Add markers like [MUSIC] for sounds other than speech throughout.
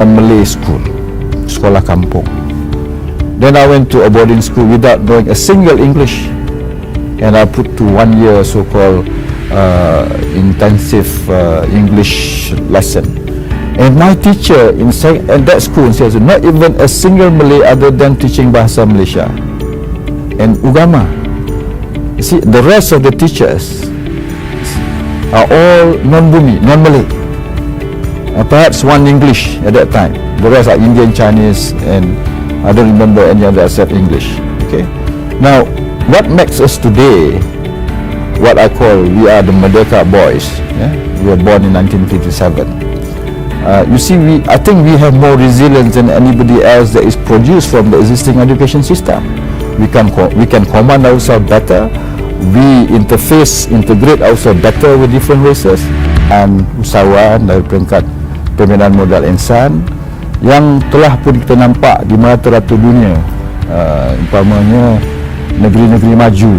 a Malay school, sekolah kampung. Then I went to a boarding school without knowing a single English, and I put to one year so-called uh, intensive uh, English lesson. And my teacher in at that school says not even a single Malay other than teaching bahasa Malaysia and Ugama. You see, the rest of the teachers are all non-Bumi, non-Malay. Uh, perhaps one English at that time. The rest are Indian, Chinese, and I don't remember any other except English. Okay. Now, what makes us today, what I call we are the Merdeka boys. Yeah? We were born in 1957. Uh, you see, we I think we have more resilience than anybody else that is produced from the existing education system. We can we can command ourselves better. We interface, integrate ourselves better with different races. And usahawan dari peringkat pembinaan modal insan yang telah pun kita nampak di merata-rata dunia. Uh, umpamanya negeri-negeri maju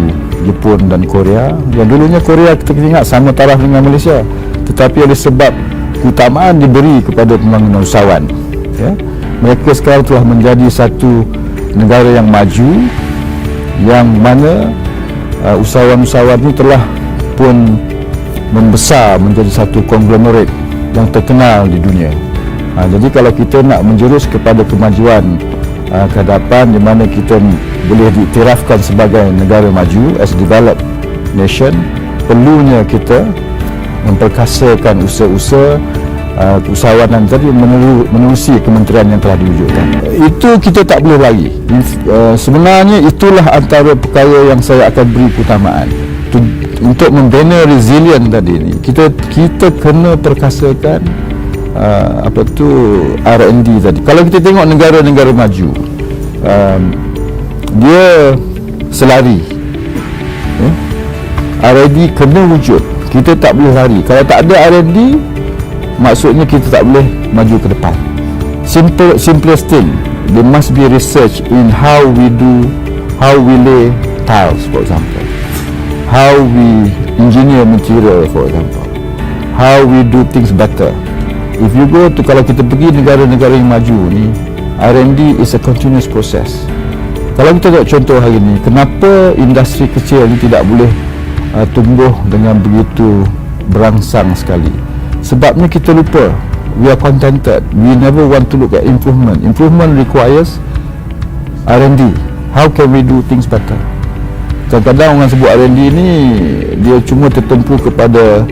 Jepun dan Korea. Yang dulunya Korea kita ingat sama taraf dengan Malaysia. Tetapi oleh sebab keutamaan diberi kepada pembangunan usahawan ya, mereka sekarang telah menjadi satu negara yang maju yang mana uh, usahawan-usahawan ini telah pun membesar menjadi satu konglomerat yang terkenal di dunia. Ha, jadi kalau kita nak menjurus kepada kemajuan uh, ke hadapan di mana kita boleh diiktirafkan sebagai negara maju as developed nation, perlunya kita memperkasakan usaha-usaha uh, usahawanan tadi menerusi kementerian yang telah diwujudkan. Itu kita tak boleh lagi. Uh, sebenarnya itulah antara perkara yang saya akan beri keutamaan. Tu, untuk membina resilient tadi ni, kita kita kena perkasakan uh, apa tu R&D tadi. Kalau kita tengok negara-negara maju, um, dia selari. Eh? R&D kena wujud. Kita tak boleh lari. Kalau tak ada R&D, maksudnya kita tak boleh maju ke depan. Simple, simplest thing, there must be research in how we do, how we lay tiles, for example. How we engineer material, for example. How we do things better. If you go to, kalau kita pergi negara-negara yang maju ni, R&D is a continuous process. Kalau kita tengok contoh hari ni, kenapa industri kecil ni tidak boleh uh, tumbuh dengan begitu berangsang sekali? Sebabnya kita lupa we are contented. We never want to look at improvement. Improvement requires R&D. How can we do things better? Kadang-kadang orang sebut R&D ni dia cuma tertumpu kepada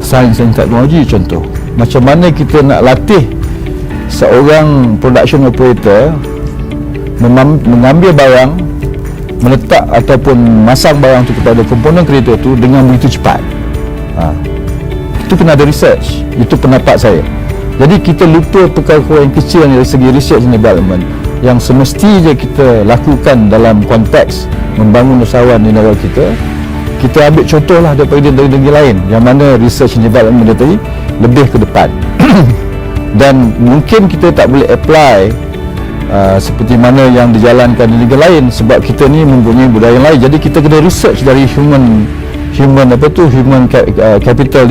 sains dan teknologi contoh. Macam mana kita nak latih seorang production operator mengambil barang meletak ataupun masang barang tu kepada komponen kereta tu dengan begitu cepat. Ha. Itu kena ada research. Itu pendapat saya. Jadi kita lupa perkara-perkara yang kecil dari segi research and development yang semestinya kita lakukan dalam konteks membangun usahawan di negara kita kita ambil contohlah daripada negeri-negeri lain yang mana research and development tadi lebih ke depan [COUGHS] dan mungkin kita tak boleh apply uh, seperti mana yang dijalankan di negara lain sebab kita ni mempunyai budaya lain jadi kita kena research dari human human apa tu human uh, capital